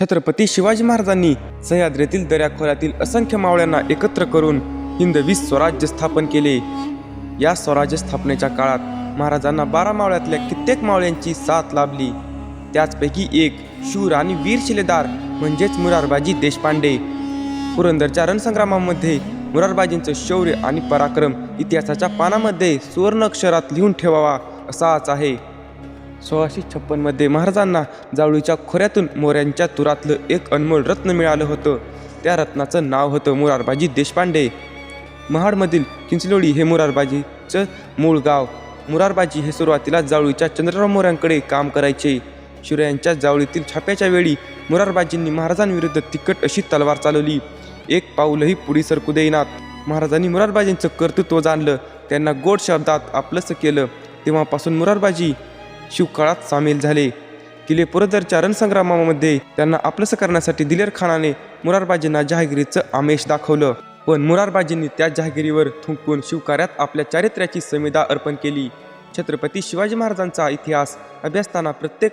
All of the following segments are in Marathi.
छत्रपती शिवाजी महाराजांनी सह्याद्रीतील दऱ्याखोऱ्यातील असंख्य मावळ्यांना एकत्र करून हिंदवी स्वराज्य स्थापन केले. या स्वराज्य स्थापनेच्या काळात महाराजांना बारा मावळ्यातल्या कित्येक मावळ्यांची साथ लाभली. त्याचपैकी एक शूर आणि वीर शिलेदार म्हणजेच मुरारबाजी देशपांडे. पुरंदरच्या रणसंग्रामामध्ये मुरारबाजींचं शौर्य आणि पराक्रम इतिहासाच्या पानामध्ये सुवर्ण अक्षरात लिहून ठेवावा असाच आहे. सोळाशे छप्पनमध्ये महाराजांना जावळीच्या खोऱ्यातून मोऱ्यांच्या तुरातलं एक अनमोल रत्न मिळालं होतं. त्या रत्नाचं नाव होतं मुरारबाजी देशपांडे. महाडमधील किंचलोळी हे मुरारबाजीचं मूळ गाव. मुरारबाजी हे सुरुवातीला जावळीच्या चंद्रराव मोऱ्यांकडे काम करायचे. शिवरायांच्या जावळीतील छाप्याच्या वेळी मुरारबाजींनी महाराजांविरुद्ध तिखट अशी तलवार चालवली. एक पाऊलही पुढे सरकू देईनात महाराजांनी मुरारबाजींचं कर्तृत्व जाणलं. त्यांना गोड शब्दात आपलंसं केलं. तेव्हापासून मुरारबाजी शिवकाळात सामील झाले. किल्ले पुरंदरच्या रणसंग्रामामध्ये त्यांना आपलंसं करण्यासाठी दिलेर खानाने मुरारबाजींना जहागिरीचं आमिष दाखवलं. पण मुरारबाजींनी त्या जहागिरीवर थुंकून शिवकार्यात आपल्या चारित्र्याची समिदा अर्पण केली. छत्रपती शिवाजी महाराजांचा इतिहास अभ्यासताना प्रत्येक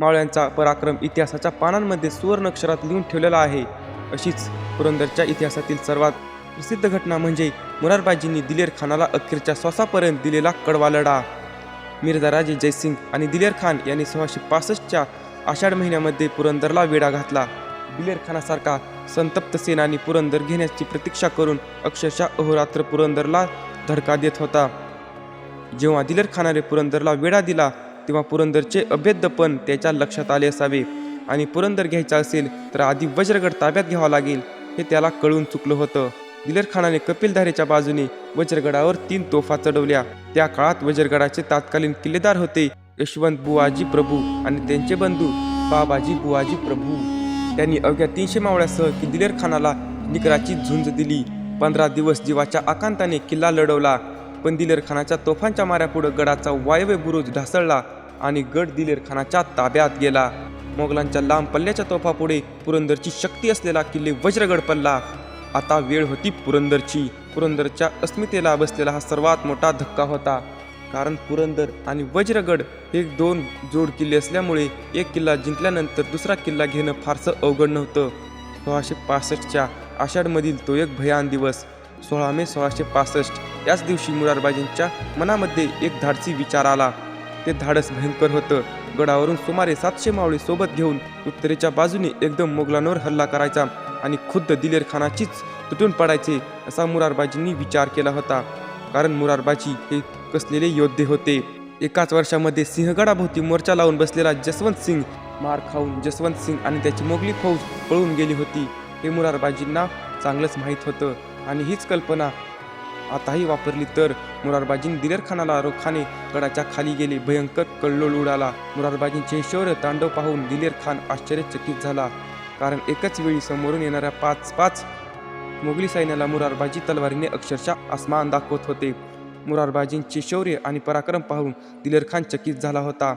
मावळ्यांचा पराक्रम इतिहासाच्या पानांमध्ये सुवर्ण अक्षरात लिहून ठेवलेला आहे. अशीच पुरंदरच्या इतिहासातील सर्वात प्रसिद्ध घटना म्हणजे मुरारबाजींनी दिलेर खानाला अखेरच्या श्वासापर्यंत दिलेला कडवा लढा. मिर्झा राजे जयसिंग आणि दिलेर खान यांनी सोळाशे पासष्टच्या आषाढ महिन्यामध्ये पुरंदरला वेढा घातला. दिलेर खानासारखा संतप्त सेनानी पुरंदर घेण्याची प्रतीक्षा करून अक्षरशः अहोरात्र पुरंदरला धडका देत होता. जेव्हा दिलेर खानाने पुरंदरला वेढा दिला तेव्हा पुरंदरचे अभेद्यपण त्याच्या लक्षात आले असावे. आणि पुरंदर घ्यायचा असेल तर आधी वज्रगड ताब्यात घ्यावा लागेल हे त्याला कळून चुकलं होतं. दिलेरखानाने कपिलधारेच्या बाजूने वज्रगडावर तीन तोफा चढवल्या. त्या काळात वज्रगडाचे तात्कालीन किल्लेदार होते यशवंत बुवाजी प्रभू आणि त्यांचे बंधू बाबाजी बुवाजी प्रभू. त्यांनी अवघ्या तीनशे मावळ्यासह की दिलेर खानाला निकराची झुंज दिली. पंधरा दिवस जीवाच्या आकांताने किल्ला लढवला. पण दिलेर खानाच्या तोफांच्या माऱ्यापुढं गडाचा वायव्य बुरुज ढासळला आणि गड दिलेर खानाच्या ताब्यात गेला. मोगलांच्या लांब पल्ल्याच्या तोफापुढे पुरंदरची शक्ती असलेला किल्ले वज्रगड पडला. आता वेळ होती पुरंदरची. पुरंदरच्या अस्मितेला बसलेला हा सर्वात मोठा धक्का होता. कारण पुरंदर आणि वज्रगड हे दोन जोड किल्ले असल्यामुळे एक किल्ला जिंकल्यानंतर दुसरा किल्ला घेणं फारसं अवघड नव्हतं. सोळाशे पासष्टच्या आषाढमधील तो एक भयान दिवस. सोळा मे सोळाशे पासष्ट. याच दिवशी मुरारबाजींच्या मनामध्ये एक धाडसी विचार आला. ते धाडस भयंकर होतं. गडावरून सुमारे सातशे मावळे सोबत घेऊन उत्तरेच्या बाजूने एकदम मोगलांवर हल्ला करायचा. आणि खुद्द दिलेर खानाचीच तुटून पडायचे असा मुरारबाजींनी विचार केला होता. कारण मुरारबाजी हे कसलेले योद्धे होते. एकाच वर्षामध्ये सिंहगडाभोवती मोर्चा लावून बसलेला जसवंत सिंग मार खाऊन जसवंत सिंग आणि त्याची मोगली फौज पळून गेली होती. हे मुरारबाजींना चांगलंच माहीत होतं आणि हीच कल्पना आताही वापरली तर मुरारबाजींनी दिलेर खानाला रोखाने गडाच्या खाली गेले भयंकर कल्लोळ उडाला. मुरारबाजींचे शौर्य तांडव पाहून दिलेर खान आश्चर्यचकित झाला. कारण एकच वेळी समोरून येणाऱ्या पाच पाच मोगली सैन्याला मुरारबाजी तलवारीने अक्षरशः आसमान दाखवत होते. मुरारबाजींचे शौर्य आणि पराक्रम पाहून दिलेर खान चकित झाला होता.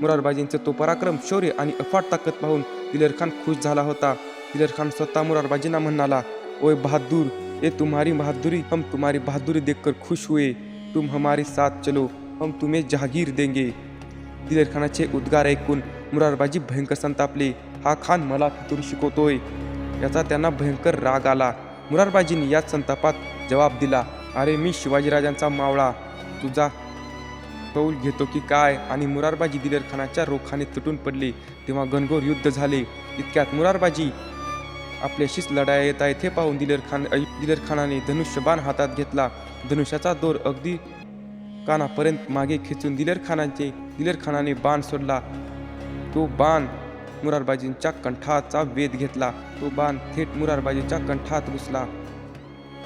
मुरारबाजींचा तो पराक्रम शौर्य आणि अफाट ताकद पाहून दिलेर खान खुश झाला होता. दिलेर खान स्वतः मुरारबाजींना म्हणाला ओय बहादूर ये तुम्हारी बहादुरी हम तुम्हारी बहादुरी देखकर खुश हुए. तुम हमारे साथ चलो हम तुम्हें जहागीर देंगे. दिलेर खानाचे उद्गार ऐकून मुरारबाजी भयंकर संतापले. हा खान मला फितूर शिकवतोय. याचा त्यांना भयंकर राग आला. मुरारबाजींनी याच संतापात जबाब दिला. अरे मी शिवाजीराजांचा मावळा. तुझा कौल घेतो की काय? आणि मुरारबाजी दिलेर खानाच्या रोखाने तुटून पडले. तेव्हा घनघोर युद्ध झाले. इतक्यात मुरारबाजी आपल्याशीच लढाया येत आहेत हे पाहून दिलेर खान दिलेर खानाने धनुष्यबाण हातात घेतला. धनुष्याचा दोर अगदी कानापर्यंत मागे खेचून दिलेर खानाचे दिलेर खानाने बाण सोडला. तो बाण मुरारबाजींच्या कंठाचा वेध घेतला. तो बाण थेट मुरारबाजीच्या कंठात घुसला.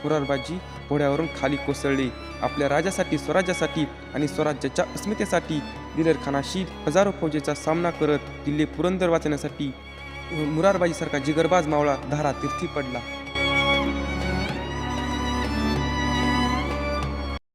मुरारबाजी घोड्यावरून खाली कोसळले. आपल्या राजासाठी स्वराज्यासाठी आणि स्वराज्याच्या अस्मितेसाठी दिलेर खानाशी हजारो फौजेचा सामना करत किल्ले पुरंदर वाचण्यासाठी मुरारबाजीसारखा जिगरबाज मावळा धारा तीर्थी पडला.